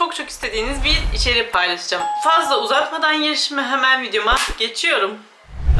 çok çok istediğiniz bir içerik paylaşacağım. Fazla uzatmadan yarışımı hemen videoma geçiyorum.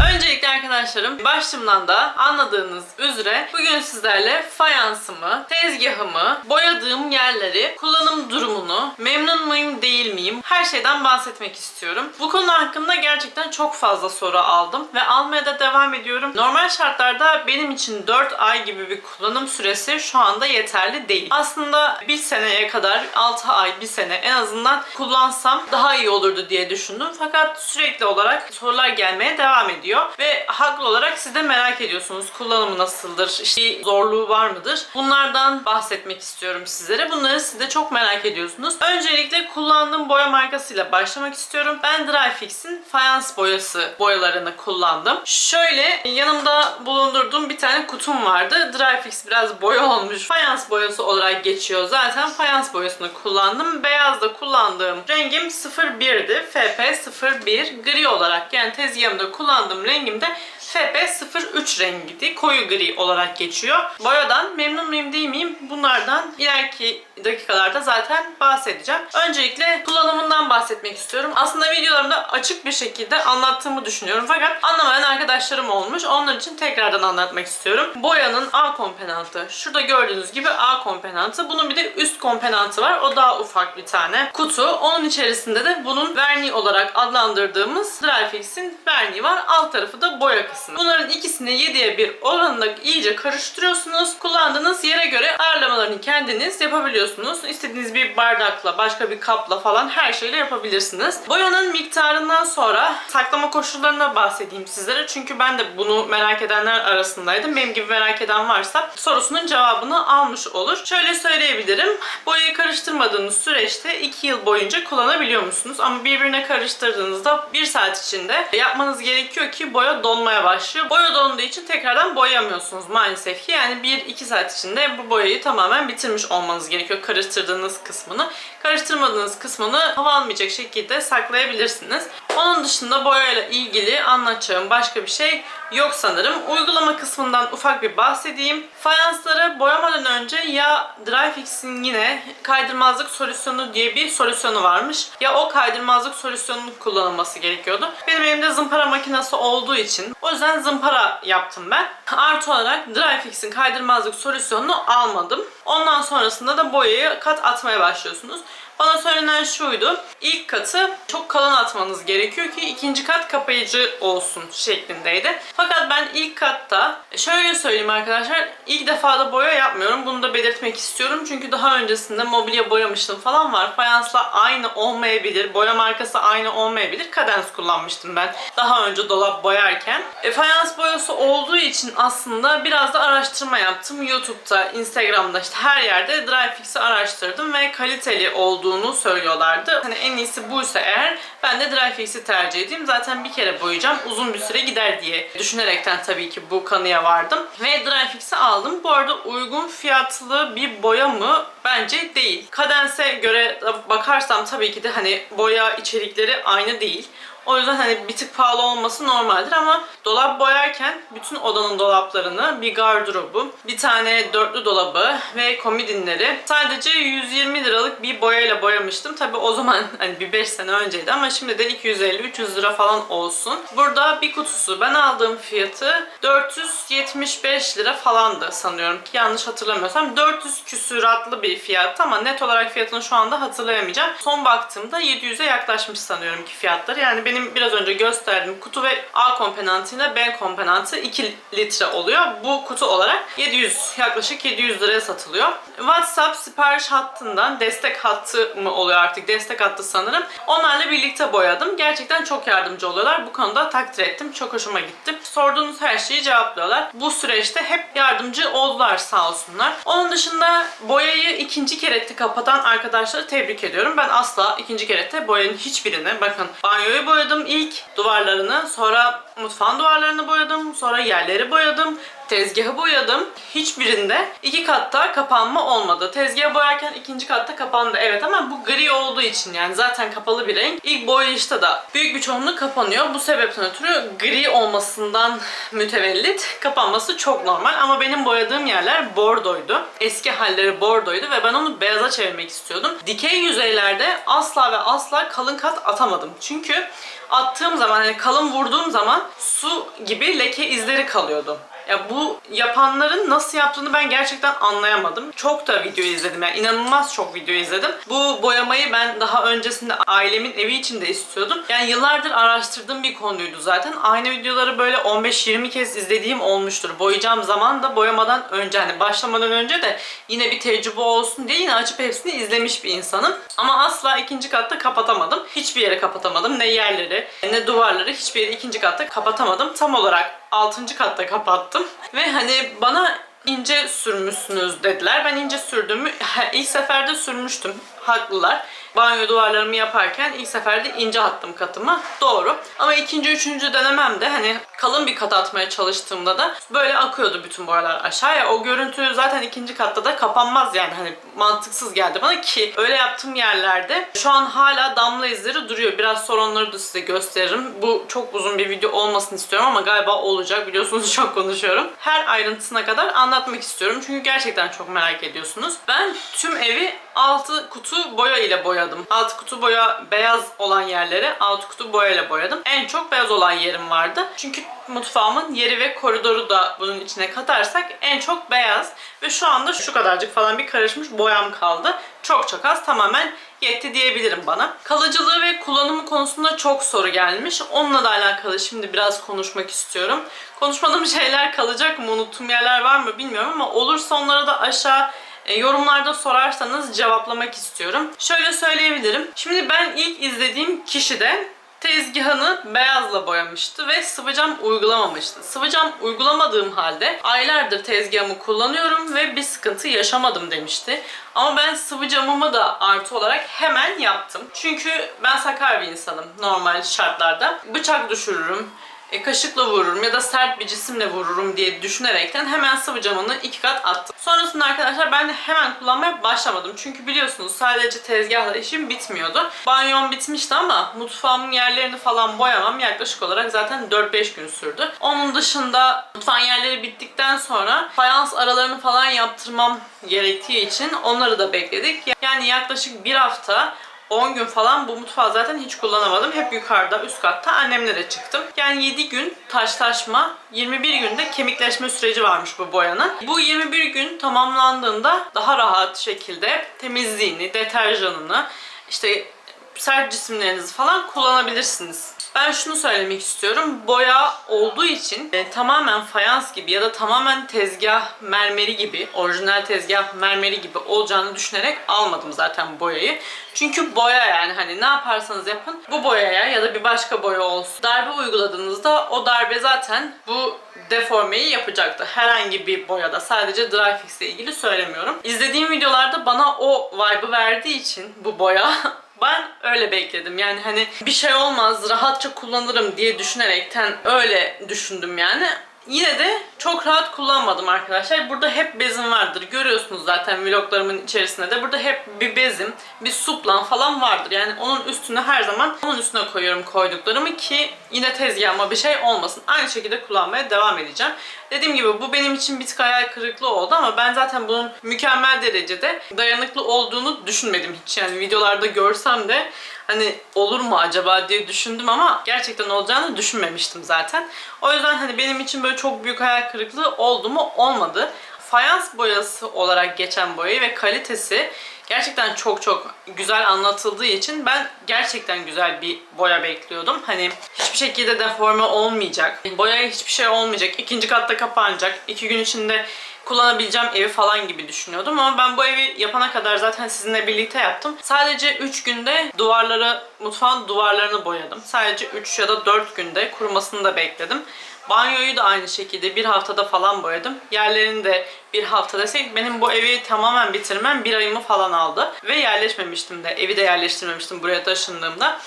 Öncelikle arkadaşlarım başlığımdan da anladığınız üzere bugün sizlerle fayansımı, tezgahımı, boyadığım yerleri, kullanım durumunu, memnun muyum değil miyim her şeyden bahsetmek istiyorum. Bu konu hakkında gerçekten çok fazla soru aldım ve almaya da devam ediyorum. Normal şartlarda benim için 4 ay gibi bir kullanım süresi şu anda yeterli değil. Aslında bir seneye kadar 6 ay, bir sene en azından kullansam daha iyi olurdu diye düşündüm. Fakat sürekli olarak sorular gelmeye devam ediyor. Ve haklı olarak siz de merak ediyorsunuz. Kullanımı nasıldır? İşte zorluğu var mıdır? Bunlardan bahsetmek istiyorum sizlere. Bunları siz de çok merak ediyorsunuz. Öncelikle kullandığım boya markasıyla başlamak istiyorum. Ben Dryfix'in fayans boyası boyalarını kullandım. Şöyle yanımda bulundurduğum bir tane kutum vardı. Dryfix biraz boya olmuş. Fayans boyası olarak geçiyor. Zaten fayans boyasını kullandım. Beyazda kullandığım rengim 01'di. FP01 gri olarak yani tezgahımda kullandığım rengimde. FB03 rengiydi. Koyu gri olarak geçiyor. Boyadan memnun muyum değil miyim? Bunlardan ileriki dakikalarda zaten bahsedeceğim. Öncelikle kullanımından bahsetmek istiyorum. Aslında videolarımda açık bir şekilde anlattığımı düşünüyorum. Fakat anlamayan arkadaşlarım olmuş. Onlar için tekrardan anlatmak istiyorum. Boyanın A komponentı. Şurada gördüğünüz gibi A komponentı. Bunun bir de üst komponentı var. O daha ufak bir tane kutu. Onun içerisinde de bunun verni olarak adlandırdığımız Dryfix'in verni var. Alt tarafı da boya kısmı. Bunların ikisini 7'ye 1 oranında iyice karıştırıyorsunuz. Kullandığınız yere göre ayarlamalarını kendiniz yapabiliyorsunuz. İstediğiniz bir bardakla, başka bir kapla falan her şeyle yapabilirsiniz. Boyanın miktarından sonra saklama koşullarına bahsedeyim sizlere. Çünkü ben de bunu merak edenler arasındaydım. Benim gibi merak eden varsa sorusunun cevabını almış olur. Şöyle söyleyebilirim. Boyayı karıştırmadığınız süreçte 2 yıl boyunca kullanabiliyor musunuz? Ama birbirine karıştırdığınızda 1 saat içinde yapmanız gerekiyor ki boya donmaya başlıyor. Boya donduğu için tekrardan boyamıyorsunuz maalesef ki. Yani 1-2 saat içinde bu boyayı tamamen bitirmiş olmanız gerekiyor karıştırdığınız kısmını. Karıştırmadığınız kısmını hava almayacak şekilde saklayabilirsiniz. Onun dışında boyayla ilgili anlatacağım başka bir şey yok sanırım. Uygulama kısmından ufak bir bahsedeyim. Fayansları boyamadan önce ya Dryfix'in yine kaydırmazlık solüsyonu diye bir solüsyonu varmış. Ya o kaydırmazlık solüsyonunun kullanılması gerekiyordu. Benim elimde zımpara makinesi olduğu için o yüzden zımpara yaptım ben. Artı olarak Dryfix'in kaydırmazlık solüsyonunu almadım. Ondan sonrasında da boyayı kat atmaya başlıyorsunuz. Bana söylenen şuydu. İlk katı çok kalın atmanız gerekiyor ki ikinci kat kapayıcı olsun şeklindeydi. Fakat ben ilk katta şöyle söyleyeyim arkadaşlar. ilk defa da boya yapmıyorum. Bunu da belirtmek istiyorum. Çünkü daha öncesinde mobilya boyamıştım falan var. Fayansla aynı olmayabilir. Boya markası aynı olmayabilir. Kadens kullanmıştım ben. Daha önce dolap boyarken. E, fayans boyası olduğu için aslında biraz da araştırma yaptım. YouTube'da, Instagram'da işte her yerde Dryfix'i araştırdım ve kaliteli olduğu olduğunu söylüyorlardı. Hani en iyisi buysa eğer ben de Dryfix'i tercih edeyim. Zaten bir kere boyayacağım. Uzun bir süre gider diye düşünerekten tabii ki bu kanıya vardım. Ve Dryfix'i aldım. Bu arada uygun fiyatlı bir boya mı? Bence değil. Kadense göre bakarsam tabii ki de hani boya içerikleri aynı değil. O yüzden hani bir tık pahalı olması normaldir ama dolap boyarken bütün odanın dolaplarını, bir gardırobu, bir tane dörtlü dolabı ve komodinleri sadece 120 liralık bir boyayla boyamıştım. Tabi o zaman hani bir 5 sene önceydi ama şimdi de 250-300 lira falan olsun. Burada bir kutusu ben aldığım fiyatı 475 lira falandı sanıyorum ki yanlış hatırlamıyorsam. 400 küsuratlı bir fiyat ama net olarak fiyatını şu anda hatırlayamayacağım. Son baktığımda 700'e yaklaşmış sanıyorum ki fiyatları. Yani benim biraz önce gösterdiğim kutu ve A komponentiyle B komponenti 2 litre oluyor. Bu kutu olarak 700 yaklaşık 700 liraya satılıyor. WhatsApp sipariş hattından destek hattı mı oluyor artık destek hattı sanırım. Onlarla birlikte boyadım. Gerçekten çok yardımcı oluyorlar. Bu konuda takdir ettim. Çok hoşuma gitti. Sorduğunuz her şeyi cevaplıyorlar. Bu süreçte hep yardımcı oldular sağ olsunlar. Onun dışında boyayı ikinci kerette kapatan arkadaşları tebrik ediyorum. Ben asla ikinci kerette boyanın hiçbirini bakın banyoyu boyadım ilk duvarlarını. Sonra mutfağın duvarlarını boyadım. Sonra yerleri boyadım tezgahı boyadım. Hiçbirinde iki katta kapanma olmadı. Tezgahı boyarken ikinci katta kapandı evet ama bu gri olduğu için yani zaten kapalı bir renk. İlk boyayışta da büyük bir çoğunluk kapanıyor. Bu sebepten ötürü gri olmasından mütevellit kapanması çok normal ama benim boyadığım yerler bordoydu. Eski halleri bordoydu ve ben onu beyaza çevirmek istiyordum. Dikey yüzeylerde asla ve asla kalın kat atamadım. Çünkü attığım zaman hani kalın vurduğum zaman su gibi leke izleri kalıyordu. Ya bu yapanların nasıl yaptığını ben gerçekten anlayamadım. Çok da video izledim yani inanılmaz çok video izledim. Bu boyamayı ben daha öncesinde ailemin evi için de istiyordum. Yani yıllardır araştırdığım bir konuydu zaten. Aynı videoları böyle 15-20 kez izlediğim olmuştur. Boyayacağım zaman da boyamadan önce hani başlamadan önce de yine bir tecrübe olsun diye yine açıp hepsini izlemiş bir insanım. Ama asla ikinci katta kapatamadım. Hiçbir yere kapatamadım. Ne yerleri ne duvarları hiçbir yeri ikinci katta kapatamadım. Tam olarak 6. katta kapattım. Ve hani bana ince sürmüşsünüz dediler. Ben ince sürdüğümü ilk seferde sürmüştüm. Haklılar. Banyo duvarlarımı yaparken ilk seferde ince attım katımı. Doğru. Ama ikinci, üçüncü denememde hani kalın bir kat atmaya çalıştığımda da böyle akıyordu bütün boyalar aşağıya. O görüntü zaten ikinci katta da kapanmaz yani hani mantıksız geldi bana ki öyle yaptığım yerlerde şu an hala damla izleri duruyor. Biraz sonra onları da size gösteririm. Bu çok uzun bir video olmasını istiyorum ama galiba olacak. Biliyorsunuz çok konuşuyorum. Her ayrıntısına kadar anlatmak istiyorum. Çünkü gerçekten çok merak ediyorsunuz. Ben tüm evi 6 kutu boya ile boyadım. 6 kutu boya beyaz olan yerleri 6 kutu boya ile boyadım. En çok beyaz olan yerim vardı. Çünkü mutfağımın yeri ve koridoru da bunun içine katarsak en çok beyaz. Ve şu anda şu kadarcık falan bir karışmış boyam kaldı. Çok çok az tamamen yetti diyebilirim bana. Kalıcılığı ve kullanımı konusunda çok soru gelmiş. Onunla da alakalı şimdi biraz konuşmak istiyorum. Konuşmadığım şeyler kalacak mı? Unuttuğum yerler var mı bilmiyorum ama olursa onları da aşağı e, yorumlarda sorarsanız cevaplamak istiyorum. Şöyle söyleyebilirim. Şimdi ben ilk izlediğim kişi de tezgahını beyazla boyamıştı ve sıvı cam uygulamamıştı. Sıvı cam uygulamadığım halde aylardır tezgahımı kullanıyorum ve bir sıkıntı yaşamadım demişti. Ama ben sıvı camımı da artı olarak hemen yaptım. Çünkü ben sakar bir insanım normal şartlarda. Bıçak düşürürüm, e, kaşıkla vururum ya da sert bir cisimle vururum diye düşünerekten hemen sıvı camını iki kat attım. Sonrasında arkadaşlar ben de hemen kullanmaya başlamadım. Çünkü biliyorsunuz sadece tezgahla işim bitmiyordu. Banyom bitmişti ama mutfağımın yerlerini falan boyamam yaklaşık olarak zaten 4-5 gün sürdü. Onun dışında mutfağın yerleri bittikten sonra fayans aralarını falan yaptırmam gerektiği için onları da bekledik. Yani yaklaşık bir hafta 10 gün falan bu mutfağı zaten hiç kullanamadım. Hep yukarıda, üst katta annemlere çıktım. Yani 7 gün taşlaşma, 21 günde kemikleşme süreci varmış bu boyanın. Bu 21 gün tamamlandığında daha rahat şekilde temizliğini, deterjanını, işte sert cisimlerinizi falan kullanabilirsiniz. Ben şunu söylemek istiyorum. Boya olduğu için e, tamamen fayans gibi ya da tamamen tezgah mermeri gibi, orijinal tezgah mermeri gibi olacağını düşünerek almadım zaten boyayı. Çünkü boya yani hani ne yaparsanız yapın bu boyaya ya da bir başka boya olsun. Darbe uyguladığınızda o darbe zaten bu deformeyi yapacaktı. Herhangi bir boyada. Sadece dry fix ile ilgili söylemiyorum. İzlediğim videolarda bana o vibe'ı verdiği için bu boya Ben öyle bekledim. Yani hani bir şey olmaz, rahatça kullanırım diye düşünerekten öyle düşündüm yani. Yine de çok rahat kullanmadım arkadaşlar. Burada hep bezim vardır. Görüyorsunuz zaten vloglarımın içerisinde de. Burada hep bir bezim, bir suplan falan vardır. Yani onun üstüne her zaman onun üstüne koyuyorum koyduklarımı ki yine tezgahıma bir şey olmasın. Aynı şekilde kullanmaya devam edeceğim. Dediğim gibi bu benim için bir tık hayal kırıklığı oldu ama ben zaten bunun mükemmel derecede dayanıklı olduğunu düşünmedim hiç. Yani videolarda görsem de hani olur mu acaba diye düşündüm ama gerçekten olacağını düşünmemiştim zaten. O yüzden hani benim için böyle çok büyük hayal kırıklığı oldu mu olmadı. Fayans boyası olarak geçen boyayı ve kalitesi gerçekten çok çok güzel anlatıldığı için ben gerçekten güzel bir boya bekliyordum. Hani hiçbir şekilde deforme olmayacak. Boyaya hiçbir şey olmayacak. İkinci katta kapanacak. iki gün içinde kullanabileceğim evi falan gibi düşünüyordum ama ben bu evi yapana kadar zaten sizinle birlikte yaptım. Sadece 3 günde duvarları, mutfağın duvarlarını boyadım. Sadece 3 ya da 4 günde kurumasını da bekledim. Banyoyu da aynı şekilde bir haftada falan boyadım. Yerlerini de bir hafta desek benim bu evi tamamen bitirmem bir ayımı falan aldı. Ve yerleşmemiştim de. Evi de yerleştirmemiştim buraya taşındığımda.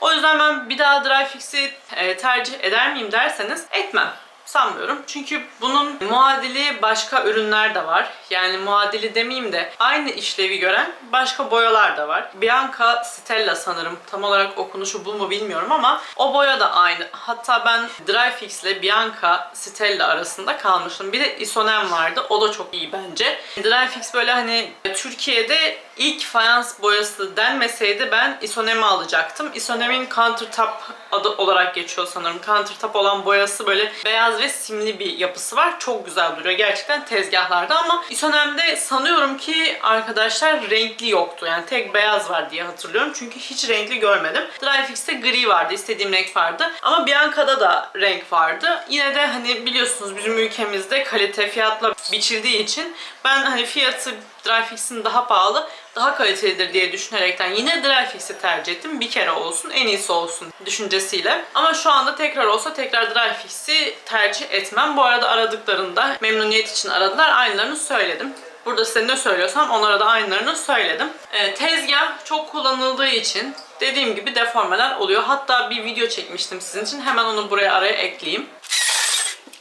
O yüzden ben bir daha Dry Fix'i e, tercih eder miyim derseniz etmem. Sanmıyorum. Çünkü bunun muadili başka ürünler de var. Yani muadili demeyeyim de aynı işlevi gören başka boyalar da var. Bianca Stella sanırım. Tam olarak okunuşu bu mu bilmiyorum ama o boya da aynı. Hatta ben Dryfix ile Bianca Stella arasında kalmıştım. Bir de Isonem vardı. O da çok iyi bence. Dryfix böyle hani Türkiye'de ilk fayans boyası denmeseydi ben Isonem'i alacaktım. Isonem'in Countertop adı olarak geçiyor sanırım. Countertop olan boyası böyle beyaz ve simli bir yapısı var. Çok güzel duruyor gerçekten tezgahlarda ama Isonem'de sanıyorum ki arkadaşlar renkli yoktu. Yani tek beyaz var diye hatırlıyorum. Çünkü hiç renkli görmedim. Dryfix'te gri vardı. istediğim renk vardı. Ama Bianca'da da renk vardı. Yine de hani biliyorsunuz bizim ülkemizde kalite fiyatla biçildiği için ben hani fiyatı Dryfix'in daha pahalı, daha kalitelidir diye düşünerekten yine Dryfix'i tercih ettim. Bir kere olsun, en iyisi olsun düşüncesiyle. Ama şu anda tekrar olsa tekrar Dryfix'i tercih etmem. Bu arada aradıklarında memnuniyet için aradılar. Aynılarını söyledim. Burada size ne söylüyorsam onlara da aynılarını söyledim. Ee, tezgah çok kullanıldığı için dediğim gibi deformeler oluyor. Hatta bir video çekmiştim sizin için. Hemen onu buraya araya ekleyeyim.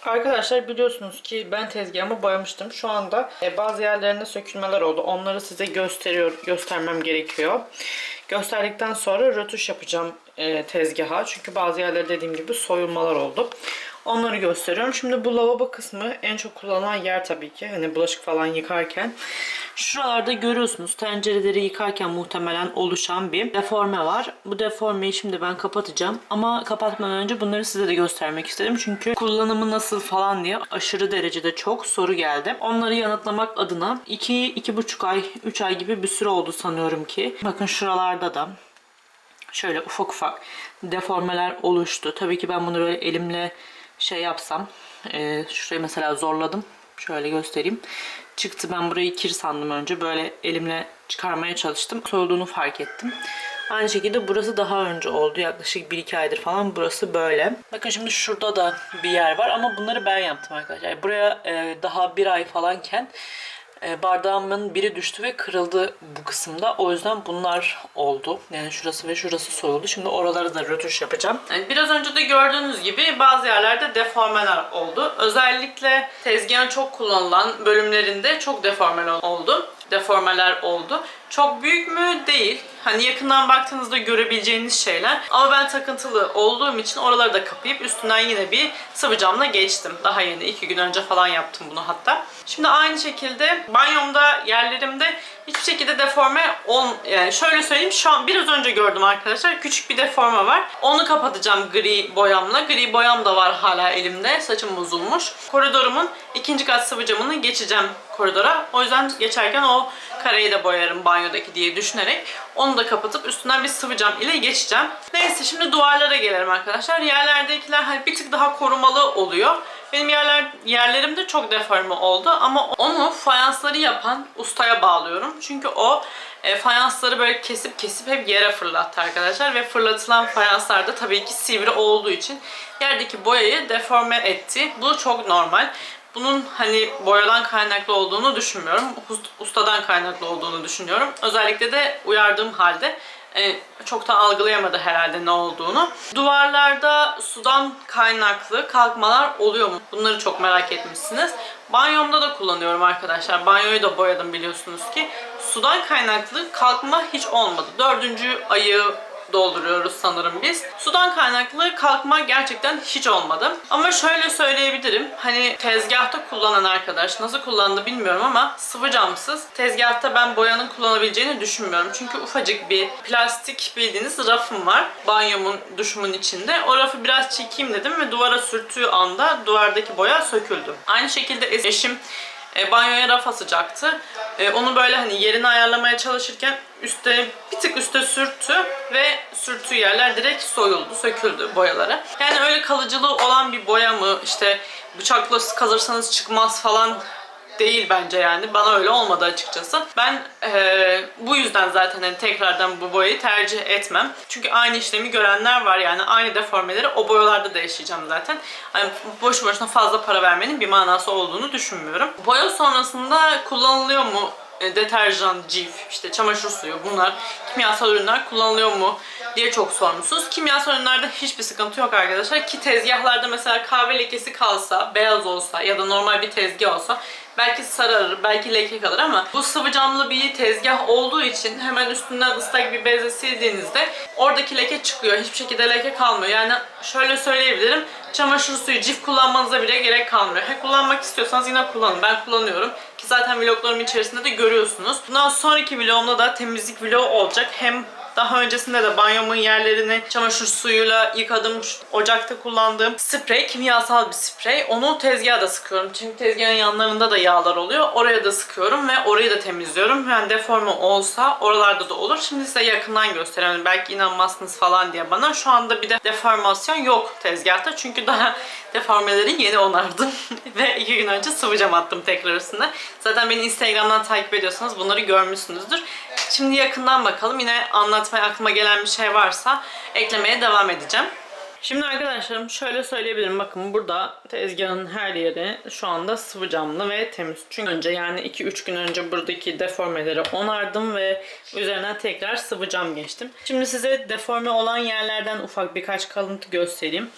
Arkadaşlar biliyorsunuz ki ben tezgahımı boyamıştım. Şu anda e, bazı yerlerinde sökülmeler oldu. Onları size gösteriyor, göstermem gerekiyor. Gösterdikten sonra rötuş yapacağım e, tezgaha. Çünkü bazı yerlerde dediğim gibi soyulmalar oldu. Onları gösteriyorum. Şimdi bu lavabo kısmı en çok kullanılan yer tabii ki. Hani bulaşık falan yıkarken. Şuralarda görüyorsunuz tencereleri yıkarken muhtemelen oluşan bir deforme var. Bu deformeyi şimdi ben kapatacağım. Ama kapatmadan önce bunları size de göstermek istedim. Çünkü kullanımı nasıl falan diye aşırı derecede çok soru geldi. Onları yanıtlamak adına 2-2,5 ay, 3 ay gibi bir süre oldu sanıyorum ki. Bakın şuralarda da şöyle ufak ufak deformeler oluştu. Tabii ki ben bunu böyle elimle şey yapsam, e, şurayı mesela zorladım. Şöyle göstereyim. Çıktı ben burayı kir sandım önce. Böyle elimle çıkarmaya çalıştım. Soyulduğunu fark ettim. Aynı şekilde burası daha önce oldu. Yaklaşık 1-2 aydır falan burası böyle. Bakın şimdi şurada da bir yer var ama bunları ben yaptım arkadaşlar. Buraya e, daha bir ay falanken bardağımın biri düştü ve kırıldı bu kısımda. O yüzden bunlar oldu. Yani şurası ve şurası soyuldu. Şimdi oraları da rötuş yapacağım. Yani biraz önce de gördüğünüz gibi bazı yerlerde deformeler oldu. Özellikle tezgahın çok kullanılan bölümlerinde çok deformeler oldu. Deformeler oldu. Çok büyük mü? Değil. Hani yakından baktığınızda görebileceğiniz şeyler. Ama ben takıntılı olduğum için oraları da kapayıp üstünden yine bir sıvı camla geçtim. Daha yeni iki gün önce falan yaptım bunu hatta. Şimdi aynı şekilde banyomda yerlerimde hiçbir şekilde deforme ol yani şöyle söyleyeyim şu an biraz önce gördüm arkadaşlar küçük bir deforme var. Onu kapatacağım gri boyamla. Gri boyam da var hala elimde. Saçım bozulmuş. Koridorumun ikinci kat sıvı camını geçeceğim koridora. O yüzden geçerken o kareyi de boyarım banyodaki diye düşünerek onu da kapatıp üstünden bir sıvı cam ile geçeceğim. Neyse şimdi duvarlara gelelim arkadaşlar. Yerlerdekiler hani bir tık daha korumalı oluyor. Benim yerler yerlerimde çok deforme oldu ama onu fayansları yapan ustaya bağlıyorum. Çünkü o e, fayansları böyle kesip kesip hep yere fırlattı arkadaşlar ve fırlatılan fayanslar da tabii ki sivri olduğu için yerdeki boyayı deforme etti. Bu çok normal. Bunun hani boyadan kaynaklı olduğunu düşünmüyorum. Ustadan kaynaklı olduğunu düşünüyorum. Özellikle de uyardığım halde e, çok da algılayamadı herhalde ne olduğunu. Duvarlarda sudan kaynaklı kalkmalar oluyor mu? Bunları çok merak etmişsiniz. Banyomda da kullanıyorum arkadaşlar. Banyoyu da boyadım biliyorsunuz ki. Sudan kaynaklı kalkma hiç olmadı. Dördüncü ayı dolduruyoruz sanırım biz. Sudan kaynaklı kalkma gerçekten hiç olmadı. Ama şöyle söyleyebilirim. Hani tezgahta kullanan arkadaş nasıl kullandı bilmiyorum ama sıvı camsız tezgahta ben boyanın kullanabileceğini düşünmüyorum. Çünkü ufacık bir plastik bildiğiniz rafım var. Banyomun, duşumun içinde. O rafı biraz çekeyim dedim ve duvara sürttüğü anda duvardaki boya söküldü. Aynı şekilde eşim e, banyoya raf asacaktı. E, onu böyle hani yerini ayarlamaya çalışırken üstte bir tık üste sürttü ve sürttüğü yerler direkt soyuldu, söküldü boyaları. Yani öyle kalıcılığı olan bir boya mı işte bıçakla kazırsanız çıkmaz falan değil bence yani. Bana öyle olmadı açıkçası. Ben e, bu yüzden zaten hani tekrardan bu boyayı tercih etmem. Çünkü aynı işlemi görenler var yani aynı deformeleri o boyalarda da yaşayacağım zaten. Hani boşu boşuna fazla para vermenin bir manası olduğunu düşünmüyorum. Boya sonrasında kullanılıyor mu deterjan, cif, işte çamaşır suyu bunlar kimyasal ürünler kullanılıyor mu diye çok sormuşsunuz. Kimyasal ürünlerde hiçbir sıkıntı yok arkadaşlar ki tezgahlarda mesela kahve lekesi kalsa, beyaz olsa ya da normal bir tezgah olsa belki sararır, belki leke kalır ama bu sıvı camlı bir tezgah olduğu için hemen üstünden ıslak bir bezle sildiğinizde oradaki leke çıkıyor. Hiçbir şekilde leke kalmıyor. Yani şöyle söyleyebilirim. Çamaşır suyu, cif kullanmanıza bile gerek kalmıyor. He, kullanmak istiyorsanız yine kullanın. Ben kullanıyorum. Ki zaten vloglarım içerisinde de görüyorsunuz. Bundan sonraki vlogumda da temizlik vlogu olacak. Hem daha öncesinde de banyomun yerlerini çamaşır suyuyla yıkadım. Ocakta kullandığım sprey, kimyasal bir sprey. Onu tezgaha da sıkıyorum. Çünkü tezgahın yanlarında da yağlar oluyor. Oraya da sıkıyorum ve orayı da temizliyorum. Yani deforme olsa oralarda da olur. Şimdi size yakından göstereyim. Belki inanmazsınız falan diye bana. Şu anda bir de deformasyon yok tezgahta. Çünkü daha deformeleri yeni onardım. ve iki gün önce sıvı cam attım tekrar üstüne. Zaten beni Instagram'dan takip ediyorsanız bunları görmüşsünüzdür. Şimdi yakından bakalım. Yine anlatmaya aklıma gelen bir şey varsa eklemeye devam edeceğim. Şimdi arkadaşlarım şöyle söyleyebilirim. Bakın burada tezgahın her yeri şu anda sıvı camlı ve temiz. Çünkü önce yani 2-3 gün önce buradaki deformeleri onardım ve üzerinden tekrar sıvı cam geçtim. Şimdi size deforme olan yerlerden ufak birkaç kalıntı göstereyim.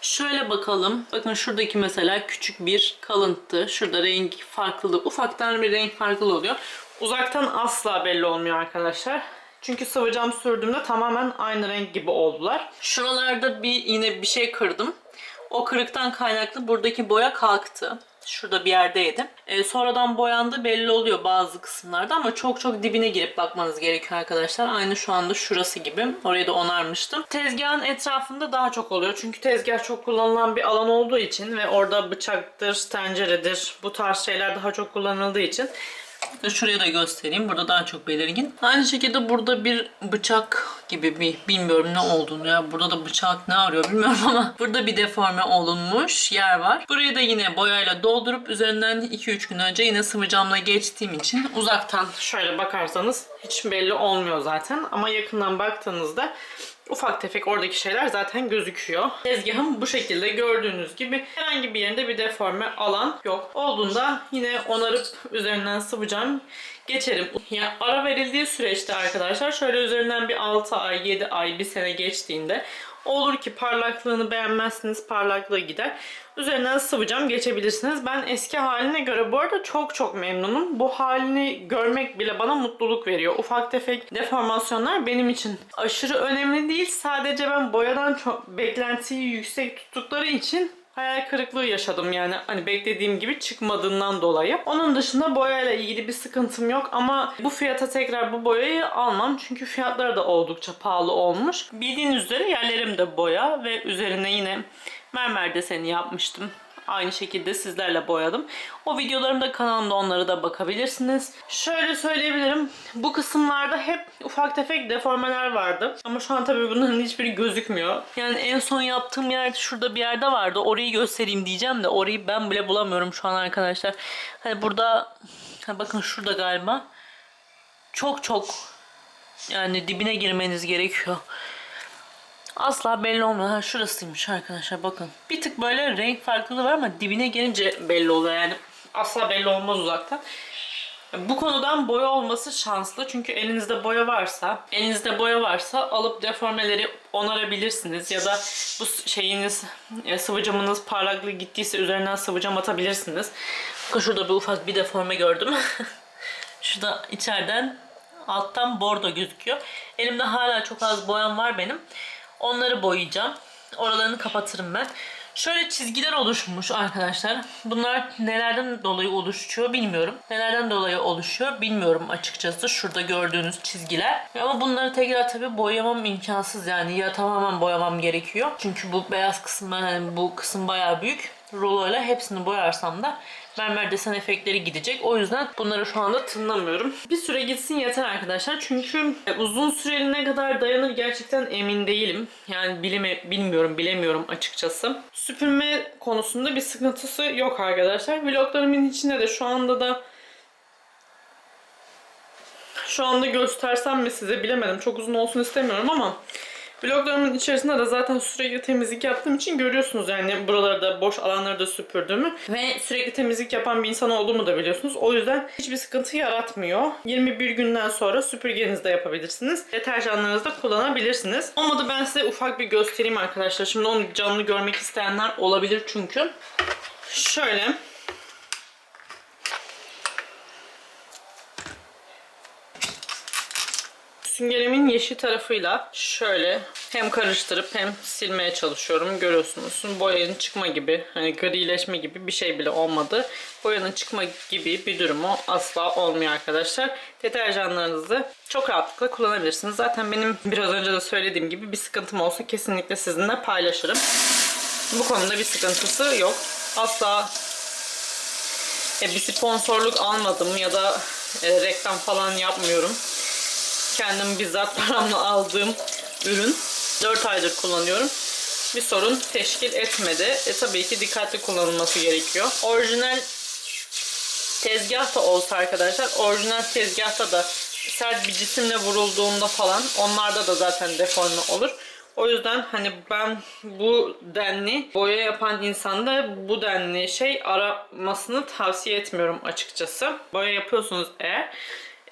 Şöyle bakalım. Bakın şuradaki mesela küçük bir kalıntı. Şurada renk farklılığı. Ufaktan bir renk farklılığı oluyor. Uzaktan asla belli olmuyor arkadaşlar. Çünkü sıvı cam sürdüğümde tamamen aynı renk gibi oldular. Şuralarda bir yine bir şey kırdım. O kırıktan kaynaklı buradaki boya kalktı. Şurada bir yerdeydi. Ee, sonradan boyandı belli oluyor bazı kısımlarda ama çok çok dibine girip bakmanız gerekiyor arkadaşlar. Aynı şu anda şurası gibi. Orayı da onarmıştım. Tezgahın etrafında daha çok oluyor. Çünkü tezgah çok kullanılan bir alan olduğu için ve orada bıçaktır, tenceredir bu tarz şeyler daha çok kullanıldığı için Şuraya da göstereyim. Burada daha çok belirgin. Aynı şekilde burada bir bıçak gibi bir bilmiyorum ne olduğunu ya. Burada da bıçak ne arıyor bilmiyorum ama burada bir deforme olunmuş yer var. Burayı da yine boyayla doldurup üzerinden 2-3 gün önce yine sıvı camla geçtiğim için uzaktan şöyle bakarsanız hiç belli olmuyor zaten. Ama yakından baktığınızda ufak tefek oradaki şeyler zaten gözüküyor. Tezgahım bu şekilde gördüğünüz gibi herhangi bir yerinde bir deforme alan yok. Olduğunda yine onarıp üzerinden sıvı cam geçerim. Yani ara verildiği süreçte arkadaşlar şöyle üzerinden bir 6 ay, 7 ay, 1 sene geçtiğinde olur ki parlaklığını beğenmezsiniz parlaklığı gider. Üzerinden sıvı cam geçebilirsiniz. Ben eski haline göre bu arada çok çok memnunum. Bu halini görmek bile bana mutluluk veriyor. Ufak tefek deformasyonlar benim için aşırı önemli değil. Sadece ben boyadan çok beklentiyi yüksek tuttukları için hayal kırıklığı yaşadım yani hani beklediğim gibi çıkmadığından dolayı. Onun dışında boyayla ilgili bir sıkıntım yok ama bu fiyata tekrar bu boyayı almam çünkü fiyatları da oldukça pahalı olmuş. Bildiğiniz üzere yerlerim de boya ve üzerine yine mermer deseni yapmıştım. Aynı şekilde sizlerle boyadım. O videolarımda kanalımda onlara da bakabilirsiniz. Şöyle söyleyebilirim. Bu kısımlarda hep ufak tefek deformeler vardı. Ama şu an tabii bunların hiçbiri gözükmüyor. Yani en son yaptığım yer şurada bir yerde vardı. Orayı göstereyim diyeceğim de orayı ben bile bulamıyorum şu an arkadaşlar. Hani burada bakın şurada galiba çok çok yani dibine girmeniz gerekiyor. Asla belli olmuyor. Ha şurasıymış arkadaşlar bakın. Bir tık böyle renk farklılığı var ama dibine gelince belli oluyor yani. Asla belli olmaz uzaktan. Bu konudan boya olması şanslı çünkü elinizde boya varsa, elinizde boya varsa alıp deformeleri onarabilirsiniz ya da bu şeyiniz e, sıvı camınız parlaklığı gittiyse üzerinden sıvı cam atabilirsiniz. Bakın şurada bir ufak bir deforme gördüm. Şurada içeriden alttan bordo gözüküyor. Elimde hala çok az boyam var benim. Onları boyayacağım. Oralarını kapatırım ben. Şöyle çizgiler oluşmuş arkadaşlar. Bunlar nelerden dolayı oluşuyor bilmiyorum. Nelerden dolayı oluşuyor bilmiyorum açıkçası. Şurada gördüğünüz çizgiler. Ama bunları tekrar tabii boyamam imkansız yani. Ya tamamen boyamam gerekiyor. Çünkü bu beyaz kısım yani bu kısım bayağı büyük. Ruloyla hepsini boyarsam da mermer desen efektleri gidecek. O yüzden bunları şu anda tınlamıyorum. Bir süre gitsin yeter arkadaşlar. Çünkü uzun süreli ne kadar dayanır gerçekten emin değilim. Yani bilime, bilmiyorum, bilemiyorum açıkçası. Süpürme konusunda bir sıkıntısı yok arkadaşlar. Vloglarımın içinde de şu anda da şu anda göstersem mi size bilemedim. Çok uzun olsun istemiyorum ama Vloglarımın içerisinde de zaten sürekli temizlik yaptığım için görüyorsunuz yani buraları da boş alanları da süpürdüğümü ve sürekli temizlik yapan bir insan olduğumu da biliyorsunuz. O yüzden hiçbir sıkıntı yaratmıyor. 21 günden sonra süpürgenizde yapabilirsiniz. Deterjanlarınızda kullanabilirsiniz. Olmadı ben size ufak bir göstereyim arkadaşlar. Şimdi onu canlı görmek isteyenler olabilir çünkü. Şöyle Süngerimin yeşil tarafıyla şöyle hem karıştırıp hem silmeye çalışıyorum. Görüyorsunuz boyanın çıkma gibi hani grileşme gibi bir şey bile olmadı. Boyanın çıkma gibi bir durumu asla olmuyor arkadaşlar. Deterjanlarınızı çok rahatlıkla kullanabilirsiniz. Zaten benim biraz önce de söylediğim gibi bir sıkıntım olsa kesinlikle sizinle paylaşırım. Bu konuda bir sıkıntısı yok. Asla e, bir sponsorluk almadım ya da e, reklam falan yapmıyorum kendim bizzat paramla aldığım ürün 4 aydır kullanıyorum. Bir sorun teşkil etmedi. E tabii ki dikkatli kullanılması gerekiyor. Orijinal tezgah da olsa arkadaşlar orijinal tezgahta da sert bir cisimle vurulduğunda falan onlarda da zaten deforme olur. O yüzden hani ben bu denli boya yapan insanda bu denli şey aramasını tavsiye etmiyorum açıkçası. Boya yapıyorsunuz eğer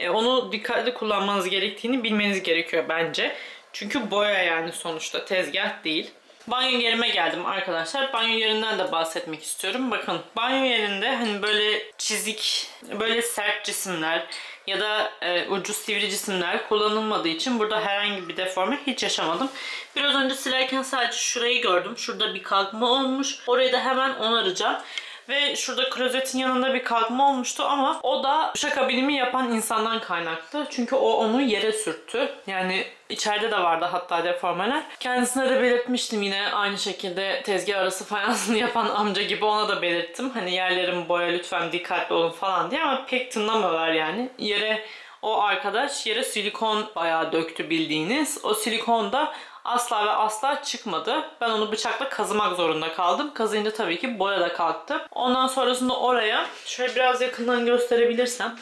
onu dikkatli kullanmanız gerektiğini bilmeniz gerekiyor bence. Çünkü boya yani sonuçta tezgah değil. Banyo yerime geldim arkadaşlar. Banyo yerinden de bahsetmek istiyorum. Bakın banyo yerinde hani böyle çizik, böyle sert cisimler ya da e, ucu sivri cisimler kullanılmadığı için burada herhangi bir deforme hiç yaşamadım. Biraz önce silerken sadece şurayı gördüm. Şurada bir kalkma olmuş. Orayı da hemen onaracağım. Ve şurada klozetin yanında bir kalkma olmuştu ama o da şakabinimi yapan insandan kaynaklı. Çünkü o onu yere sürttü. Yani içeride de vardı hatta deformeler. Kendisine de belirtmiştim yine aynı şekilde tezgah arası fayansını yapan amca gibi ona da belirttim. Hani yerlerim boya lütfen dikkatli olun falan diye ama pek tınlamıyorlar yani. Yere o arkadaş yere silikon bayağı döktü bildiğiniz. O silikon da asla ve asla çıkmadı. Ben onu bıçakla kazımak zorunda kaldım. Kazıyınca tabii ki boya da kalktı. Ondan sonrasında oraya şöyle biraz yakından gösterebilirsem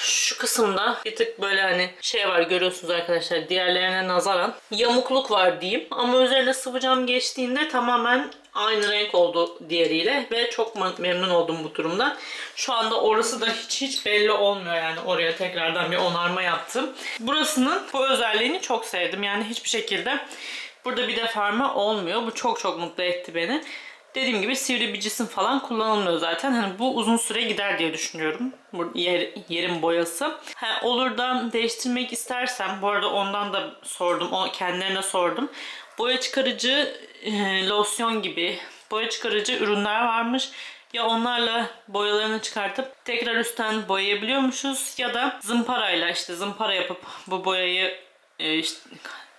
şu kısımda bir tık böyle hani şey var görüyorsunuz arkadaşlar diğerlerine nazaran yamukluk var diyeyim ama üzerine sıvı cam geçtiğinde tamamen aynı renk oldu diğeriyle ve çok memnun oldum bu durumdan. Şu anda orası da hiç hiç belli olmuyor yani oraya tekrardan bir onarma yaptım. Burasının bu özelliğini çok sevdim yani hiçbir şekilde burada bir deforme olmuyor. Bu çok çok mutlu etti beni. Dediğim gibi sivri bir cisim falan kullanılmıyor zaten. Hani bu uzun süre gider diye düşünüyorum. Yer, yerin boyası. Ha, olur da değiştirmek istersem, bu arada ondan da sordum, o kendilerine sordum. Boya çıkarıcı e, losyon gibi boya çıkarıcı ürünler varmış. Ya onlarla boyalarını çıkartıp tekrar üstten boyayabiliyormuşuz ya da zımparayla işte zımpara yapıp bu boyayı e, işte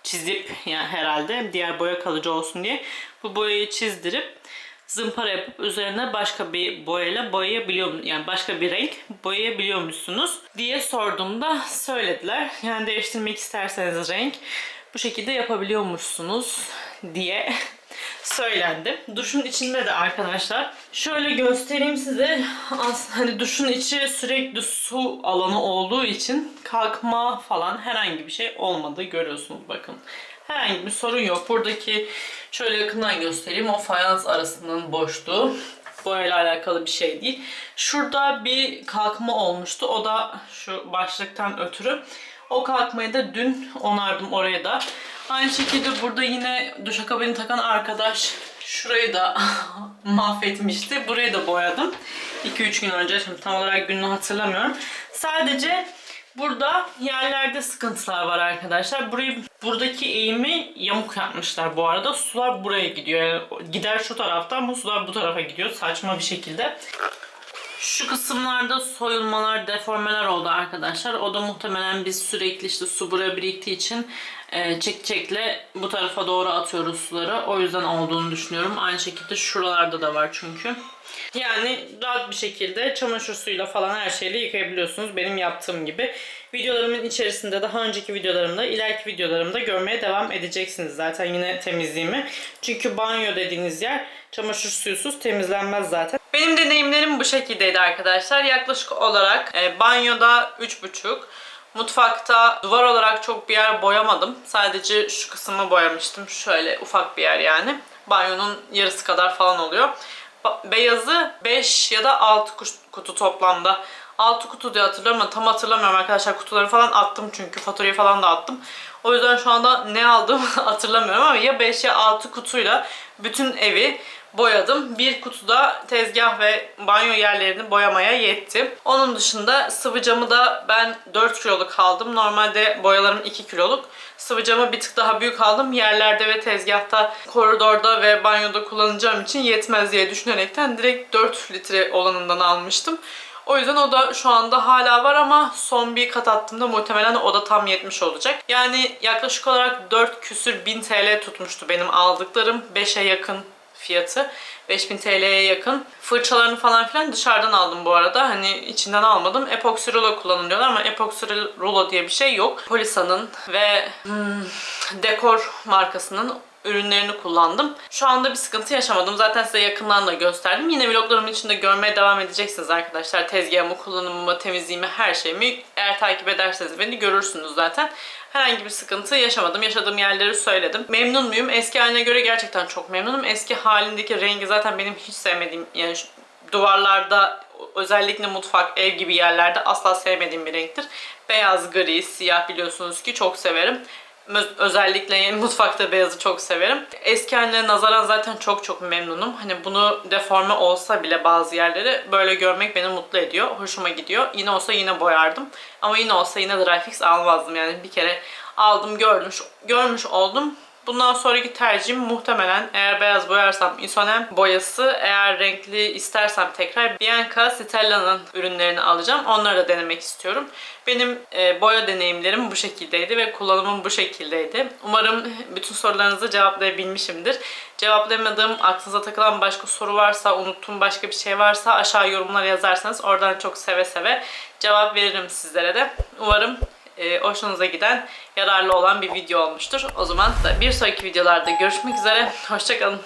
çizip yani herhalde diğer boya kalıcı olsun diye bu boyayı çizdirip zımpara yapıp üzerine başka bir boyayla boyayabiliyor yani başka bir renk boyayabiliyormuşsunuz diye sorduğumda söylediler. Yani değiştirmek isterseniz renk bu şekilde yapabiliyormuşsunuz diye söylendi. Duşun içinde de arkadaşlar şöyle göstereyim size. Aslında hani duşun içi sürekli su alanı olduğu için kalkma falan herhangi bir şey olmadı. Görüyorsunuz bakın. Herhangi bir sorun yok. Buradaki şöyle yakından göstereyim. O fayans arasının boşluğu. Boyayla alakalı bir şey değil. Şurada bir kalkma olmuştu. O da şu başlıktan ötürü. O kalkmayı da dün onardım oraya da. Aynı şekilde burada yine duşakabini takan arkadaş şurayı da mahvetmişti. Burayı da boyadım. 2-3 gün önce. Şimdi tam olarak gününü hatırlamıyorum. Sadece burada yerlerde sıkıntılar var arkadaşlar. Burayı buradaki eğimi yamuk yapmışlar bu arada. Sular buraya gidiyor. Yani gider şu taraftan bu sular bu tarafa gidiyor. Saçma bir şekilde. Şu kısımlarda soyulmalar, deformeler oldu arkadaşlar. O da muhtemelen biz sürekli işte su buraya biriktiği için e, çek çekle bu tarafa doğru atıyoruz suları. O yüzden olduğunu düşünüyorum. Aynı şekilde şuralarda da var çünkü. Yani rahat bir şekilde çamaşır suyuyla falan her şeyle yıkayabiliyorsunuz. Benim yaptığım gibi. Videolarımın içerisinde daha önceki videolarımda, ileriki videolarımda görmeye devam edeceksiniz zaten yine temizliğimi. Çünkü banyo dediğiniz yer çamaşır suyusuz temizlenmez zaten. Benim deneyimlerim bu şekildeydi arkadaşlar. Yaklaşık olarak e, banyoda 3,5, Mutfakta duvar olarak çok bir yer boyamadım. Sadece şu kısmı boyamıştım. Şöyle ufak bir yer yani. Banyonun yarısı kadar falan oluyor. Beyazı 5 ya da 6 kutu toplamda. 6 kutu diye hatırlıyorum ama tam hatırlamıyorum arkadaşlar. Kutuları falan attım çünkü faturayı falan da attım. O yüzden şu anda ne aldım hatırlamıyorum ama ya 5 ya 6 kutuyla bütün evi boyadım. Bir kutuda tezgah ve banyo yerlerini boyamaya yetti. Onun dışında sıvı camı da ben 4 kiloluk aldım. Normalde boyalarım 2 kiloluk. Sıvı camı bir tık daha büyük aldım. Yerlerde ve tezgahta, koridorda ve banyoda kullanacağım için yetmez diye düşünerekten direkt 4 litre olanından almıştım. O yüzden o da şu anda hala var ama son bir kat attığımda muhtemelen o da tam 70 olacak. Yani yaklaşık olarak 4 küsür 1000 TL tutmuştu benim aldıklarım. 5'e yakın fiyatı. 5000 TL'ye yakın. Fırçalarını falan filan dışarıdan aldım bu arada. Hani içinden almadım. Epoxy rulo kullanılıyorlar ama epoxy rulo diye bir şey yok. Polisa'nın ve hmm, Dekor markasının ürünlerini kullandım. Şu anda bir sıkıntı yaşamadım. Zaten size yakından da gösterdim. Yine vloglarımın içinde görmeye devam edeceksiniz arkadaşlar. Tezgahımı, kullanımımı, temizliğimi, her şeyimi eğer takip ederseniz beni görürsünüz zaten. Herhangi bir sıkıntı yaşamadım. Yaşadığım yerleri söyledim. Memnun muyum? Eski haline göre gerçekten çok memnunum. Eski halindeki rengi zaten benim hiç sevmediğim yani duvarlarda özellikle mutfak, ev gibi yerlerde asla sevmediğim bir renktir. Beyaz, gri, siyah biliyorsunuz ki çok severim. Öz- Özellikle mutfakta beyazı çok severim. Eski haline nazaran zaten çok çok memnunum. Hani bunu deforme olsa bile bazı yerleri böyle görmek beni mutlu ediyor. Hoşuma gidiyor. Yine olsa yine boyardım. Ama yine olsa yine Dryfix almazdım. Yani bir kere aldım görmüş, görmüş oldum. Bundan sonraki tercihim muhtemelen eğer beyaz boyarsam Isonem boyası, eğer renkli istersem tekrar Bianca Stella'nın ürünlerini alacağım. Onları da denemek istiyorum. Benim e, boya deneyimlerim bu şekildeydi ve kullanımım bu şekildeydi. Umarım bütün sorularınızı cevaplayabilmişimdir. Cevaplayamadığım, aklınıza takılan başka soru varsa, unuttuğum başka bir şey varsa aşağı yorumlara yazarsanız oradan çok seve seve cevap veririm sizlere de. Umarım e, hoşunuza giden, yararlı olan bir video olmuştur. O zaman da bir sonraki videolarda görüşmek üzere. Hoşçakalın.